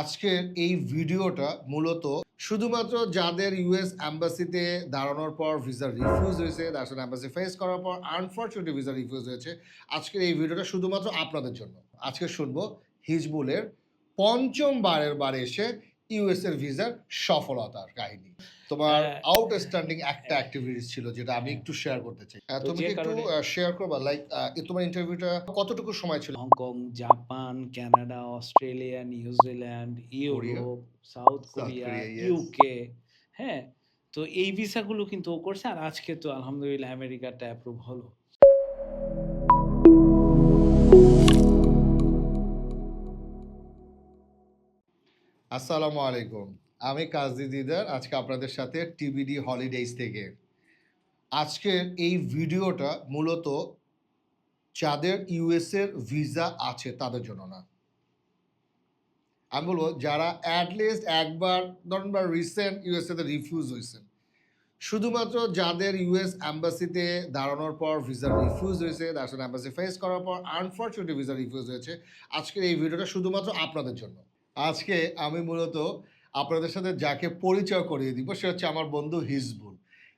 আজকের এই ভিডিওটা মূলত শুধুমাত্র যাদের ইউএস অ্যাম্বাসিতে দাঁড়ানোর পর ভিসা রিফিউজ হয়েছে দার্শন অ্যাম্বাসি ফেস করার পর আনফর্চুনেটলি ভিসা রিফিউজ হয়েছে, আজকের এই ভিডিওটা শুধুমাত্র আপনাদের জন্য। আজকে শুনব হিজবুলের পঞ্চম বারের বার এসে ইউএস এর ভিসার সফলতার কাহিনী। তোমার হ্যাঁ। আউটস্ট্যান্ডিং একটা অ্যাক্টিভিটিস ছিল যেটা আমি একটু শেয়ার করতে চাই। তুমি কি একটু শেয়ার করবা? লাইক তোমার ইন্টারভিউটা কতটুকু সময় ছিল? Hong Kong Japan Canada Australia New Zealand Europe South Korea UK হ্যাঁ? তো এই ভিসাগুলো কিন্তু ও করছে আর আজকে তো আলহামদুলিল্লাহ আমেরিকাটা অ্যাপ্রুভ হলো। আসসালামু আলাইকুম। আমি কাজী দিদার, আজকে আপনাদের সাথে টিবিডি হলিডেজ থেকে। আজকের এই ভিডিওটা মূলত যাদের ইউএস এর ভিসা আছে তাদের জন্য না। আমি বলব, যারা অ্যাটলিস্ট একবার, ধরুন বা রিসেন্ট ইউএসএ তে রিফিউজ হয়েছেন, শুধুমাত্র যাদের ইউএস অ্যাম্বাসিতে দাঁড়ানোর পর ভিসা রিফিউজ হয়েছে দার্শন অ্যাম্বাসি ফেস করার পর আনফর্চুনেটলি ভিসা রিফিউজ হয়েছে, আজকের এই ভিডিওটা শুধুমাত্র আপনাদের জন্য। আজকে আমি মূলত আপনাদের সাথে যাকে পরিচয় করিয়ে দিব সে হচ্ছে আমার বন্ধু হিজবুল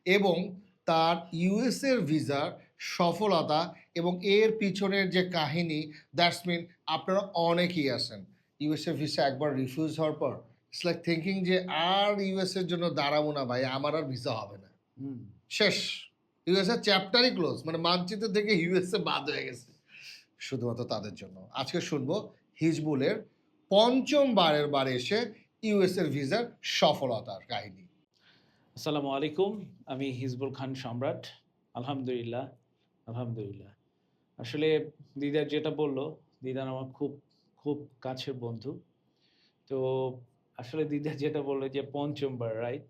এবং তার ইউএস এর ভিসার সফলতা এবং এর পিছনের যে কাহিনী দ্যাটস মিন আপনারা অনেকেই আছেন। ইউএস এর ভিসা একবার রিফিউজ হওয়ার পর ইটস লাইক থিঙ্কিং যে আর ইউএস এর জন্য দাঁড়াবো না ভাই আমার আর ভিসা হবে না। হুম। শেষ। ইউএস এর চ্যাপ্টারই ক্লোজ মানে মানচিত্র থেকে ইউএসএ বাদ হয়ে গেছে। শুধুমাত্র তাদের জন্য। আজকে শুনব হিজবুলের পঞ্চম বারের বারে এসে ইউএস এর ভিসার সফলতার কাহিনী। আসসালামু আলাইকুম, আমি হিজবুল খান সম্রাট। আলহামদুলিল্লাহ আলহামদুলিল্লাহ। আসলে দিদার যেটা বলল, দিদার আমার খুব খুব কাছের বন্ধু। তো আসলে দিদা যেটা বলল যে পঞ্চমবার রাইট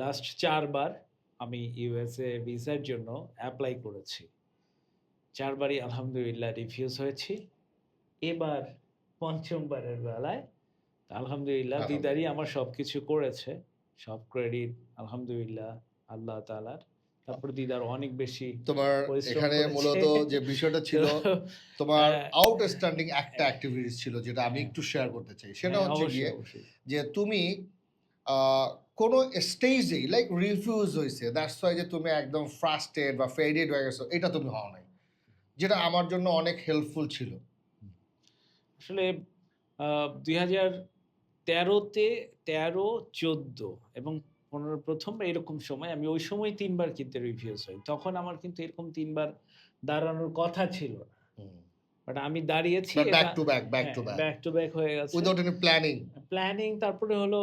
লাস্ট চারবার আমি ইউএসএ ভিসার জন্য অ্যাপ্লাই করেছি। চারবারই আলহামদুলিল্লাহ রিফিউজ হয়েছি। এবার পঞ্চমবারের বেলায় আলহামদুলিল্লাহ দিদারই আমার সব কিছু করেছে সব ক্রেডিট আলহামদুলিল্লাহ আল্লাহ তালার তারপর দিদার অনেক বেশি তোমার এখানে মূলত যে বিষয়টা ছিল তোমার। আউটস্ট্যান্ডিং একটা অ্যাক্টিভিটিস ছিল যেটা আমি একটু শেয়ার করতে চাই। সেটা হ্যাঁ, হচ্ছে গিয়ে যে তুমি কোনো স্টেজেই লাইক রিফিউজ হয়েছে দ্যাটস ওয়াই যে তুমি একদম ফ্রাস্ট্রেট বা ফেডেড হয়ে গেছো এটা তুমি হও নাই। যেটা আমার জন্য অনেক হেল্পফুল ছিল। আসলে দুই হাজার তেরোতে তেরো চোদ্দ এবং পনেরো প্রথম এরকম সময়। আমি ওই সময় তিনবার কিন্তু রিভিউজ হই তখন আমার কিন্তু এরকম তিনবার দাঁড়ানোর কথা ছিল বাট আমি দাঁড়িয়েছি back to back back to back back to back হয়ে গেছে। উইদাউট এনি প্ল্যানিং প্ল্যানিং তারপরে হলো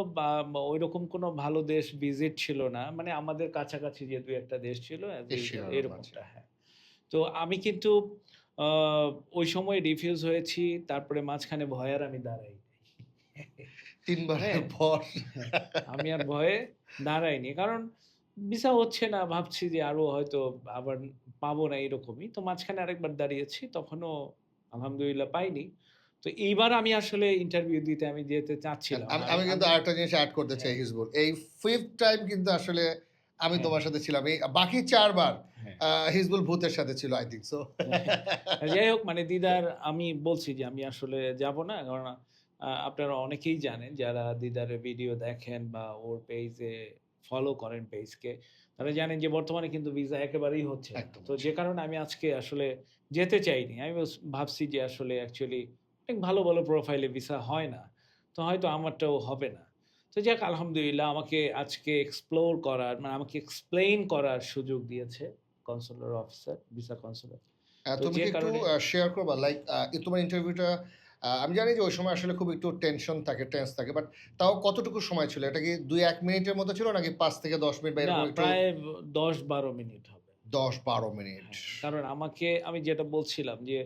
ওই রকম কোনো ভালো দেশ ভিজিট ছিল না। মানে আমাদের কাছাকাছি যে দুই একটা দেশ ছিল এরকমটা হ্যাঁ। তো আমি কিন্তু আহ, ওই সময় রিফিউজ হয়েছি। তারপরে মাঝখানে ভয়ার আমি দাঁড়াই তিনবারের হ্যাঁ। পর। আমি আর ভয়ে দাঁড়াইনি। কারণ ভিসা হচ্ছে না ভাবছি যে আরও হয়তো আবার পাবো না এরকমই। তো মাঝখানে আরেকবার দাঁড়িয়েছি তখনও আলহামদুলিল্লাহ পাইনি। তো এইবার আমি আসলে ইন্টারভিউ দিতে আমি যেতে চাচ্ছিলাম। আমি কিন্তু আরেকটা জিনিস অ্যাড করতে চাই হিজবুল। এই ফিফথ টাইম কিন্তু আসলে আমি হ্যাঁ। তোমার সাথে ছিলাম। এই বাকি চারবার হ্যাঁ। হিজবুল ভূতের সাথে ছিল আই থিঙ্ক সো যাই হোক মানে দিদার আমি বলছি যে আমি আসলে যাব না। কারণ আপনারা অনেকেই জানেন যারা দিদারের ভিডিও দেখেন বা ওর পেজে ফলো করেন পেজকে তারা জানেন যে বর্তমানে কিন্তু ভিসা একেবারেই হচ্ছে। তো যে কারণে আমি আজকে আসলে যেতে চাইনি। আমি ভাবছি যে আসলে অ্যাকচুয়ালি অনেক ভালো ভালো প্রোফাইলে ভিসা হয় না তো হয়তো আমারটাও হবে না। তো যাক আলহামদুলিল্লাহ আমাকে আজকে এক্সপ্লোর করার মানে আমাকে এক্সপ্লেইন করার সুযোগ দিয়েছে কনসুলার অফিসার ভিসা কনসুলার তুমি একটু শেয়ার করবা লাইক তোমার ইন্টারভিউটা আমি জানি যে ওই সময় আসলে খুব একটু টেনশন থাকে টেন্স থাকে বাট তাও কতটুকু সময় ছিল? এটা কি দুই এক মিনিটের মতো ছিল নাকি পাঁচ থেকে দশ মিনিট বা এরকম প্রায় দশ বারো মিনিট হবে। দশ বারো মিনিট। হ্যাঁ, কারণ আমাকে আমি যেটা বলছিলাম যে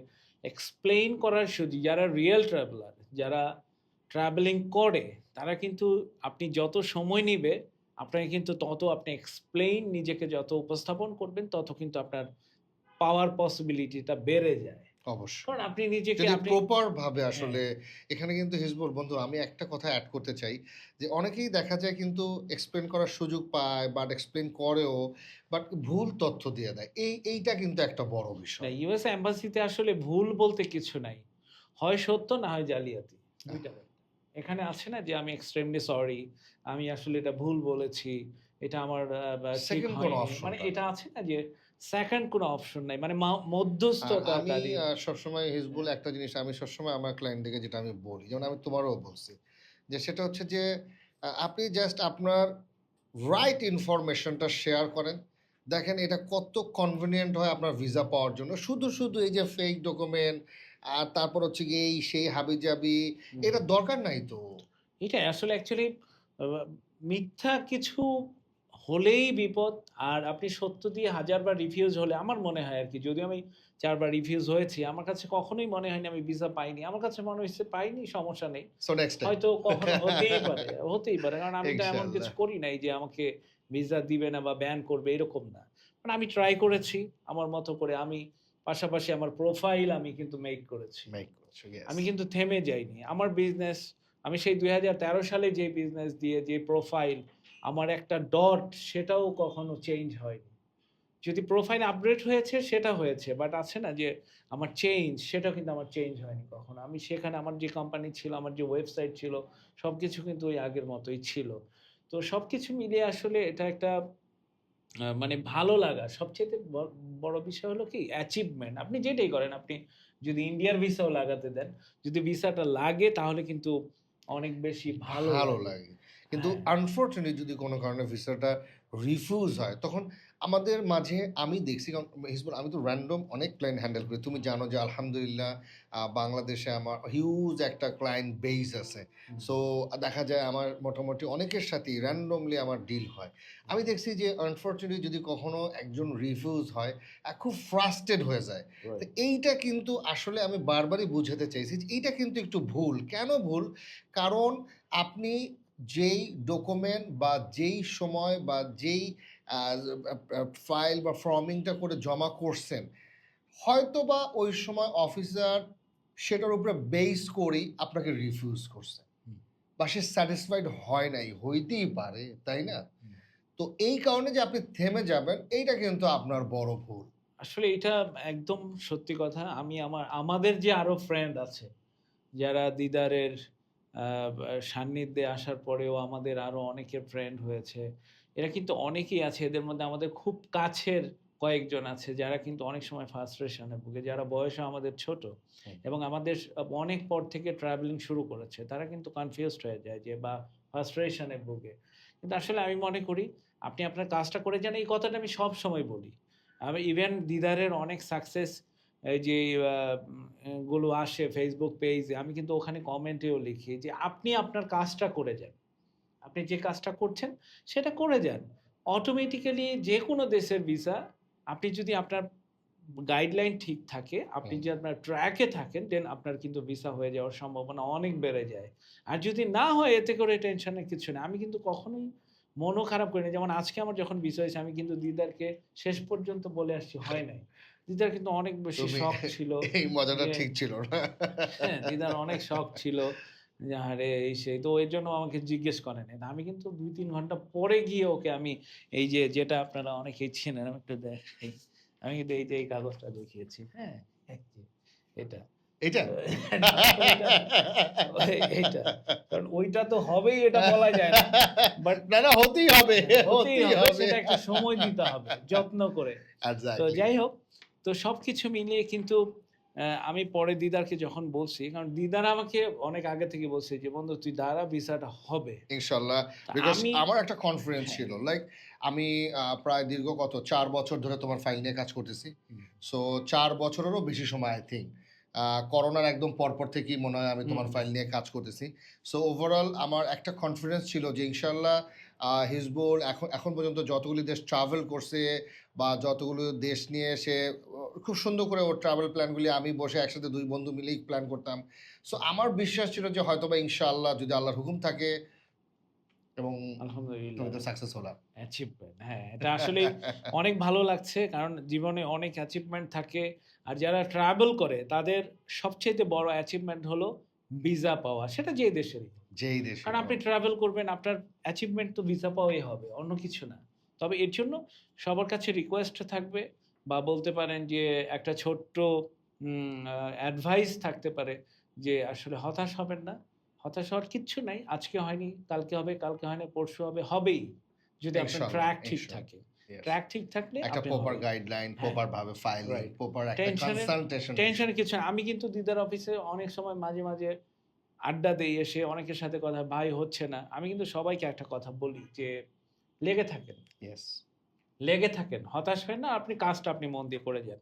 এক্সপ্লেইন করার সুযোগ যারা রিয়েল ট্রাভেলার যারা ট্রাভেলিং করে তারা কিন্তু আপনি যত সময় নিবে আপনাকে কিন্তু তত আপনি এক্সপ্লেইন নিজেকে যত উপস্থাপন করবেন তত কিন্তু আপনার পাওয়ার পসিবিলিটিটা বেড়ে যায়। অবশ্যই। কারণ আপনি নিজেকে আপনি প্রপার ভাবে আসলে এখানে কিন্তু হিজবুল বন্ধু আমি একটা কথা অ্যাড করতে চাই যে অনেকেই দেখা যায় কিন্তু এক্সপ্লেন করার সুযোগ পায় বাট এক্সপ্লেন করেও বাট ভুল তথ্য দিয়ে দেয়। এই এইটা কিন্তু একটা বড় বিষয়। ইউএস এম্বাসিতে আসলে ভুল বলতে কিছু নাই। হয় সত্য না হয় জালিয়াতি। দুইটা এখানে আছে না যে আমি এক্সট্রিমলি সরি আমি আসলে এটা ভুল বলেছি এটা আমার মানে এটা আছে না যে সেকেন্ড কোনো অপশন নাই। মানে মা- আ- মধ্যস্থতাকারী আমি সবসময় হিজবুল একটা জিনিস আমি সবসময় আমার ক্লায়েন্টদেরকে যেটা আমি বলি। যেমন আমি তোমারও বলছি যে সেটা হচ্ছে যে আপনি জাস্ট আপনার রাইট ইনফরমেশনটা শেয়ার করেন। দেখেন এটা কত কনভিনিয়েন্ট হয় আপনার ভিসা পাওয়ার জন্য। শুধু শুধু এই যে ফেক ডকুমেন্ট আর তারপর হচ্ছে গিয়ে এই সেই হাবিজাবি হুম। এটা দরকার নাই তো। এটা আসলে অ্যাকচুয়ালি মিথ্যা কিছু হলেই বিপদ আর আপনি সত্য দিয়ে হাজারবার রিফিউজ হলে আমার মনে হয় আর কি যদিও আমি চারবার রিফিউজ হয়েছি আমার কাছে কখনোই মনে হয়নি আমি ভিসা পাইনি আমার কাছে মনে হয়েছে পাইনি সমস্যা নেই। হয়তো কখনো হতেই পারে হতেই পারে কারণ আমি তো এমন কিছু করি নাই যে আমাকে ভিসা দিবে না বা ব্যান করবে এরকম না। মানে আমি ট্রাই করেছি আমার মতো করে আমি পাশাপাশি আমার প্রোফাইল আমি কিন্তু মেক করেছি। মেক করছ আমি কিন্তু থেমে যাইনি আমার বিজনেস আমি সেই দুই হাজার তেরো সালে যে বিজনেস দিয়ে যে প্রোফাইল আমার একটা ডট সেটাও কখনো চেঞ্জ হয়নি। যদি প্রোফাইল আপডেট হয়েছে সেটা হয়েছে বাট আছে না যে আমার চেঞ্জ সেটা কিন্তু আমার চেঞ্জ হয়নি কখনো। আমি সেখানে আমার যে কোম্পানি ছিল আমার যে ওয়েবসাইট ছিল সব কিছু কিন্তু ওই আগের মতোই ছিল। তো সব কিছু মিলিয়ে আসলে এটা একটা মানে ভালো লাগা। সবচেয়ে বড় বিষয় হলো কি অ্যাচিভমেন্ট আপনি যেটাই করেন আপনি যদি ইন্ডিয়ার ভিসাও লাগাতে দেন যদি ভিসাটা লাগে তাহলে কিন্তু অনেক বেশি ভালো ভালো লাগে। কিন্তু হ্যাঁ। আনফর্চুনেটলি যদি কোনো কারণে ভিসাটা রিফিউজ হয় তখন আমাদের মাঝে আমি দেখছি কারণ হিজবুল আমি তো র্যান্ডম অনেক ক্লায়েন্ট হ্যান্ডেল করি। তুমি জানো যে আলহামদুলিল্লাহ বাংলাদেশে আমার হিউজ একটা ক্লায়েন্ট বেস আছে। সো দেখা যায় আমার মোটামুটি অনেকের সাথেই র্যান্ডমলি আমার ডিল হয়। আমি দেখছি যে আনফর্চুনেটলি যদি কখনো একজন রিফিউজ হয় খুব ফ্রাস্টেড হয়ে যায়। তো এইটা কিন্তু আসলে আমি বারবারই বুঝাতে চাইছি যে এইটা কিন্তু একটু ভুল। কেন ভুল? কারণ আপনি যেই ডকুমেন্ট বা যেই সময় বা যেই ফাইল বা ফর্মিংটা করে জমা করছেন হয়তো বা ওই সময় অফিসার সেটার উপরে বেস করেই আপনাকে রিফিউজ করছে। বা সে স্যাটিসফাইড হয় নাই হইতেই পারে তাই না? তো এই কারণে যে আপনি থেমে যাবেন এইটা কিন্তু আপনার বড় ভুল। আসলে এটা একদম সত্যি কথা। আমি আমার আমাদের যে আরও ফ্রেন্ড আছে যারা দিদারের সান্নিধ্যে আসার পরেও আমাদের আরও অনেকের ফ্রেন্ড হয়েছে। এরা কিন্তু অনেকেই আছে এদের মধ্যে আমাদের খুব কাছের কয়েকজন আছে যারা কিন্তু অনেক সময় ফার্স্ট্রেশনে ভুগে যারা বয়সে আমাদের ছোট এবং আমাদের অনেক পর থেকে ট্রাভেলিং শুরু করেছে তারা কিন্তু কনফিউজড হয়ে যায় যে বা ফার্স্ট্রেশনে ভুগে। কিন্তু আসলে আমি মনে করি আপনি আপনার কাজটা করে যান এই কথাটা আমি সব সময় বলি। আমি ইভেন দিদারের অনেক সাকসেস যে গুলো আসে ফেসবুক পেজে আমি কিন্তু ওখানে কমেন্টেও লিখি যে আপনি আপনার কাজটা করে যান। আপনি যে কাজটা করছেন সেটা করে যান। অটোমেটিক্যালি যে কোনো দেশের ভিসা আপনি যদি আপনার গাইডলাইন ঠিক থাকে আপনি। যদি আপনার ট্র্যাকে থাকেন দেন আপনার কিন্তু ভিসা হয়ে যাওয়ার সম্ভাবনা অনেক বেড়ে যায়। আর যদি না হয় এতে করে টেনশনের কিছু নেই। আমি কিন্তু কখনোই মনও খারাপ করি না। যেমন আজকে আমার যখন বিষয় হয়েছে আমি কিন্তু দিদারকে শেষ পর্যন্ত বলে আসছি হয় নাই। দিদার কিন্তু অনেক বেশি শখ ছিল। এই মজাটা ঠিক ছিল না। হ্যাঁ দিদার অনেক শখ ছিল আরে এই সেই তো এর জন্য আমাকে জিজ্ঞেস করেন। আমি কিন্তু দুই তিন ঘণ্টা পরে গিয়ে ওকে আমি এই যে যেটা আপনারা অনেকেই চেনেন আমি একটু দেখাই। আমি কিন্তু এই যে এই কাগজটা দেখিয়েছি। হ্যাঁ এটা। এটা? ওইটা- কারণ ওইটা তো হবেই এটা বলা যায় না। বাট না না হতেই হবে হতেই হতেই হবে হবে। সেটা একটা সময় দিতে হবে যত্ন করে। তো যাই হোক তো সবকিছু মিলিয়ে কিন্তু আমি পরে দিদারকে যখন বলছি কারণ দিদার আমাকে অনেক আগে থেকে বলছে যে বন্ধু তুই দাঁড়া ভিসাটা হবে। ইনশাল্লাহ বিকজ আমার একটা কনফিডেন্স হ্যাঁ। ছিল লাইক আমি প্রায় দীর্ঘ কত চার বছর ধরে তোমার ফাইল নিয়ে কাজ করতেছি। সো চার বছরেরও বেশি সময় আই থিঙ্ক করোনার একদম পরপর থেকেই মনে হয় আমি তোমার ফাইল নিয়ে কাজ করতেছি। সো ওভারঅল আমার একটা কনফিডেন্স ছিল যে ইনশাল্লাহ হিজবুল এখন এখন পর্যন্ত যতগুলি দেশ ট্রাভেল করছে বা যতগুলো দেশ নিয়ে সে আহ, খুব সুন্দর করে ওর ট্রাভেল প্ল্যানগুলি আমি বসে একসাথে দুই বন্ধু মিলেই প্ল্যান করতাম। সো আমার বিশ্বাস ছিল যে হয়তোবা ইনশাআল্লাহ যদি আল্লাহর হুকুম থাকে এবং আলহামদুলিল্লাহ। সাকসেস হলাম অ্যাচিভমেন্ট হ্যাঁ এটা আসলে অনেক ভালো লাগছে কারণ জীবনে অনেক অ্যাচিভমেন্ট থাকে আর যারা ট্রাভেল করে তাদের সবচেয়ে বড় অ্যাচিভমেন্ট হলো ভিসা পাওয়া সেটা যে দেশেরই। যেই দেশ কারণ আপনি ট্রাভেল করবেন আপনার অ্যাচিভমেন্ট তো ভিসা পাওয়াই হবে অন্য কিছু না। তবে এর জন্য সবার কাছে রিকোয়েস্ট থাকবে বা বলতে পারেন যে একটা ছোট্ট অ্যাডভাইস থাকতে পারে যে আসলে হতাশ হবেন না। হতাশ হওয়ার কিচ্ছু নাই আজকে হয়নি কালকে হবে কালকে হয়নি পরশু হবে হবেই। যদি আপনার ট্র্যাক ঠিক থাকে। ট্র্যাক ঠিক থাকলে একটা প্রপার গাইডলাইন। প্রপার ভাবে ফাইলিং. প্রপার একটা কনসালটেশন টেনশনের কিছু। আমি কিন্তু দিদার অফিসে অনেক সময় মাঝে মাঝে আড্ডা দেই এসে অনেকের সাথে কথা ভাই হচ্ছে না। আমি কিন্তু সবাইকে একটা কথা বলি যে লেগে থাকেন। ইয়েস লেগে থাকেন হতাশ হয় না আপনি কাজটা আপনি মন দিয়ে করে যান।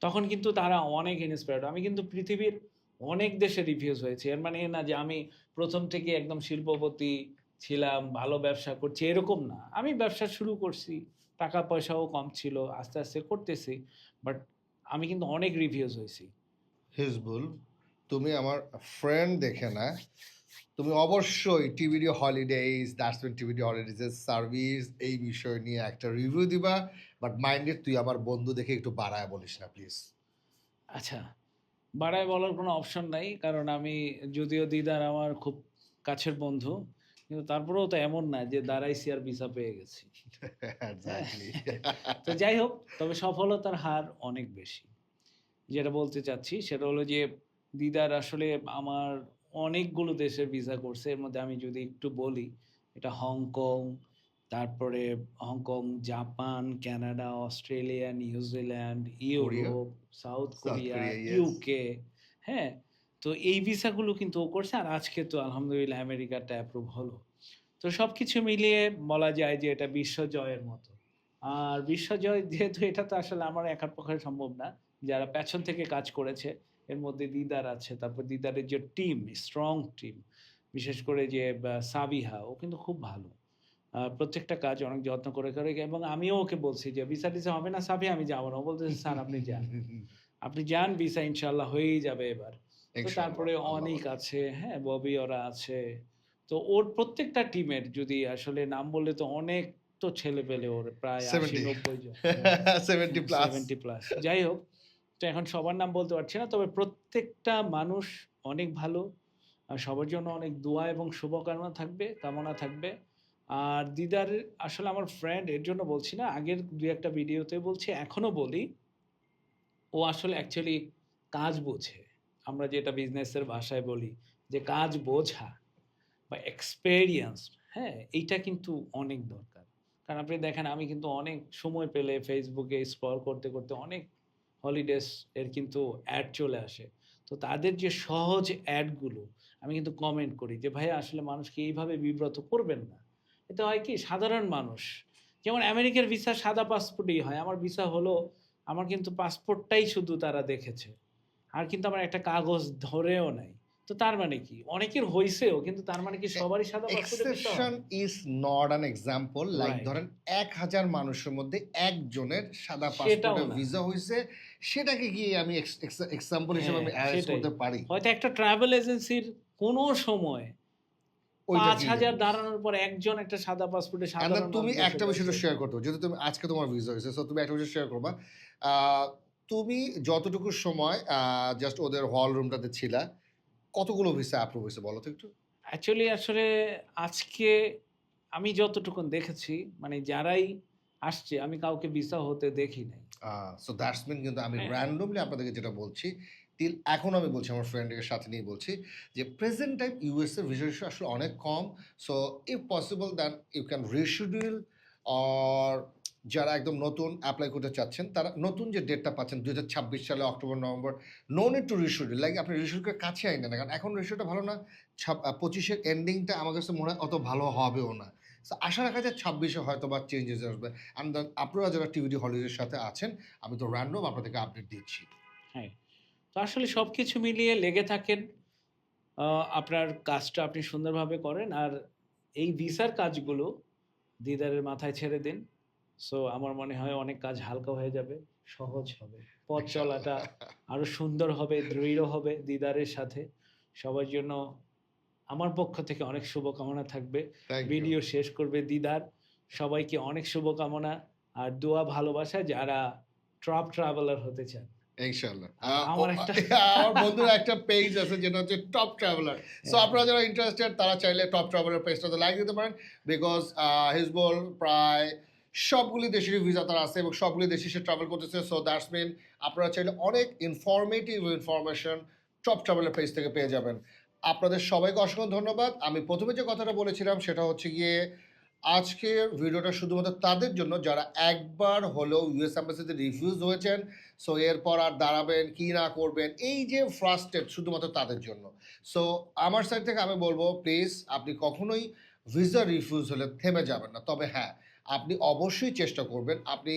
তখন কিন্তু তারা অনেক ইন্সপায়ার্ড আমি কিন্তু পৃথিবীর অনেক দেশে রিভিউজ হয়েছে। এর মানে এ না যে আমি প্রথম থেকে একদম শিল্পপতি ছিলাম ভালো ব্যবসা করছি এরকম না। আমি ব্যবসা শুরু করছি টাকা পয়সাও কম ছিল আস্তে আস্তে করতেছি বাট আমি কিন্তু অনেক রিভিউজ হয়েছি। হিজবুল তুমি আমার ফ্রেন্ড দেখে না তুমি অবশ্যই টিভিডি হলিডেজ দ্যাটসম্যান টিভিডি হলিডেজের সার্ভিস এই বিষয় নিয়ে একটা রিভিউ দিবা বাট মাইন্ডে তুই আমার বন্ধু দেখে একটু বাড়ায় বলিস না প্লিজ আচ্ছা বাড়ায় বলার কোনো অপশন নাই কারণ আমি যদিও দিদার আমার খুব কাছের বন্ধু কিন্তু তারপরেও তো এমন না যে দাঁড়াইছি আর ভিসা পেয়ে গেছি। তো যাই হোক তবে সফলতার হার অনেক বেশি। যেটা বলতে চাচ্ছি সেটা হলো যে দিদার আসলে আমার অনেকগুলো দেশের ভিসা করছে। এর মধ্যে আমি যদি একটু বলি এটা হংকং তারপরে Hong Kong Japan Canada Australia New Zealand Europe South Korea UK হ্যাঁ? তো এই ভিসাগুলো কিন্তু ও করছে আর আজকে তো আলহামদুলিল্লাহ আমেরিকাটা অ্যাপ্রুভ হলো। তো সব কিছু মিলিয়ে বলা যায় যে এটা বিশ্বজয়ের মতো। আর বিশ্বজয় যেহেতু এটা তো আসলে আমার একার পক্ষে সম্ভব না যারা পেছন থেকে কাজ করেছে এর মধ্যে দিদার আছে তারপর দিদারের যে টিম স্ট্রং টিম বিশেষ করে যে সাবিহা ও কিন্তু খুব ভালো। প্রত্যেকটা কাজ অনেক যত্ন করে করে এবং আমিও ওকে বলছি যে ভিসা টিসা হবে না সাবিহা আমি যাব না। ও বলতেছে স্যার আপনি যান। আপনি যান ভিসা ইনশাল্লাহ হয়েই যাবে এবার। তারপরে অনেক আছে হ্যাঁ ববি ওরা আছে। তো ওর প্রত্যেকটা টিমের যদি আসলে নাম বললে তো অনেক তো ছেলে পেলে ওর প্রায় আশি নব্বই জন। সেভেন্টি প্লাস যাই হোক তো এখন সবার নাম বলতে পারছি না, তবে প্রত্যেকটা মানুষ অনেক ভালো সবার জন্য অনেক দোয়া এবং শুভকামনা থাকবে, কামনা থাকবে। আর দিদার আসলে আমার ফ্রেন্ড এর জন্য বলছি না, আগের দু একটা ভিডিওতে বলছি, এখনও বলি, ও আসলে অ্যাকচুয়ালি কাজ বোঝে। আমরা যেটা বিজনেসের ভাষায় বলি যে কাজ বোঝা বা এক্সপেরিয়েন্স হ্যাঁ এইটা কিন্তু অনেক দরকার। কারণ আপনি দেখেন, আমি কিন্তু অনেক সময় পেলে ফেসবুকে স্ক্রল করতে করতে অনেক হলিডেজ এর কিন্তু অ্যাড চলে আসে। তো তাদের যে সহজ অ্যাডগুলো আমি কিন্তু কমেন্ট করি যে ভাই আসলে মানুষকে এইভাবে বিব্রত করবেন না? এতে হয় কি, সাধারণ মানুষ, যেমন আমেরিকার ভিসা সাদা পাসপোর্টেই হয়। আমার ভিসা হলো, আমার কিন্তু পাসপোর্টটাই শুধু তারা দেখেছে। আর কিন্তু আমার একটা কাগজ ধরেও নাই। তো তার মানে কি? অনেকের হইছেও কিন্তু তার মানে কি সবারই সাদা exception is not an example like ধরেন এক হাজার মানুষের মধ্যে একজনের সাদা সেটাও পাসপোর্টে ভিসা হয়েছে সেটাকে কি আমি এক্সাম্পল হিসেবে আমি হ্যাঁ, অ্যারেঞ্জ করতে পারি। হয়তো একটা ট্রাভেল এজেন্সির কোনো সময় পাঁচ হাজার দাঁড়ানোর পর একজন একটা সাদা পাসপোর্টে then তুমি একটা বিষয় শেয়ার করতে। যেহেতু তুমি আজকে তোমার ভিসা হয়েছে সো তুমি একটা বিষয় শেয়ার করবা। তুমি যতটুকু সময় জাস্ট ওদের হল রুমটাতে ছিলা কতগুলো ভিসা অ্যাপ্রুভ হয়েছে বলো তো একটু অ্যাকচুয়ালি আসলে আজকে আমি যতটুকু দেখেছি মানে যারাই আসছে আমি কাউকে ভিসা হতে দেখি নাই সো দ্যাটস মিন কিন্তু আমি। র্যান্ডমলি আপনাদেরকে যেটা বলছি তিল এখন আমি বলছি আমার ফ্রেন্ডের সাথে নিয়ে বলছি যে প্রেজেন্ট টাইম ইউএসএ ভিসা আসলে অনেক কম so if possible then you can reschedule or যারা একদম নতুন অ্যাপ্লাই করতে চাচ্ছেন, তারা নতুন যে ডেটটা পাচ্ছেন দু হাজার ছাব্বিশ সালে October, November no need to reschedule like আপনি রিশিডিউলকে কাছে আইনেন না কারণ এখন রেশিওটা ভালো না, ছাব পঁচিশের এন্ডিংটা আমার কাছে মনে হয় অত ভালো হবেও না। আশা রাখা যায় ছাব্বিশে হয়তো বা চেঞ্জেস আসবে অ্যান্ড আপনারা যারা টিভিডি হলিডের সাথে আছেন, আমি তো র্যান্ডম আপনাদেরকে আপডেট দিচ্ছি। হ্যাঁ। তো আসলে সব কিছু মিলিয়ে লেগে থাকেন আপনার কাজটা আপনি সুন্দরভাবে করেন। আর এই ভিসার কাজগুলো দিদারের মাথায় ছেড়ে দিন। সো আমার মনে হয় অনেক কাজ হালকা হয়ে যাবে সহজ হবে। পথ চলাটা আরও সুন্দর হবে দৃঢ় হবে দিদারের সাথে। সবার জন্য আমার পক্ষ থেকে অনেক শুভকামনা থাকবে। ভিডিও শেষ করবে দিদার। সবাইকে অনেক শুভকামনা আর দোয়া ভালোবাসা যারা ট্রাপ ট্রাভেলার হতে চান। ইনশাআল্লাহ। আমার একটা- আমার বন্ধুর একটা পেজ আছে যেটা হচ্ছে টপ ট্রাভেলার। সো হ্যাঁ। আপনারা যারা ইন্টারেস্টেড তারা চাইলে টপ ট্রাভেলার পেজটাতে লাইক দিতে পারেন। বিকজ হিজবল প্রায় সবগুলি দেশেরই ভিসা তার আছে এবং সবগুলি দেশে সে ট্রাভেল করতেছে সো দ্যাটস মিন আপনারা চাইলে অনেক ইনফরমেটিভ ইনফরমেশন টপ ট্রাভেলের পেজ থেকে পেয়ে যাবেন। আপনাদের সবাইকে অসংখ্য ধন্যবাদ। আমি প্রথমে যে কথাটা বলেছিলাম সেটা হচ্ছে গিয়ে আজকের ভিডিওটা শুধুমাত্র তাদের জন্য যারা একবার হলেও ইউএস অ্যাম্বাসিতে রিফিউজ হয়েছেন সো এরপর আর দাঁড়াবেন, কি না করবেন, এই যে ফ্রাস্টেড শুধুমাত্র তাদের জন্য। সো আমার সাইড থেকে আমি বলব প্লিজ আপনি কখনোই ভিসা রিফিউজ হলে থেমে যাবেন না। তবে হ্যাঁ আপনি অবশ্যই চেষ্টা করবেন আপনি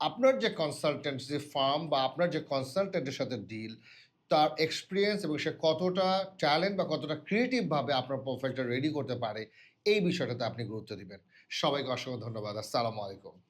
আপনার যে কনসালটেন্সি ফার্ম বা আপনার যে কনসালটেন্টের সাথে ডিল তার এক্সপিরিয়েন্স এবং সে কতটা ট্যালেন্ট বা কতটা ক্রিয়েটিভভাবে আপনার প্রোফাইলটা রেডি করতে পারে, এই বিষয়টাতে আপনি গুরুত্ব দিবেন। সবাইকে অসংখ্য ধন্যবাদ। আসসালামু আলাইকুম।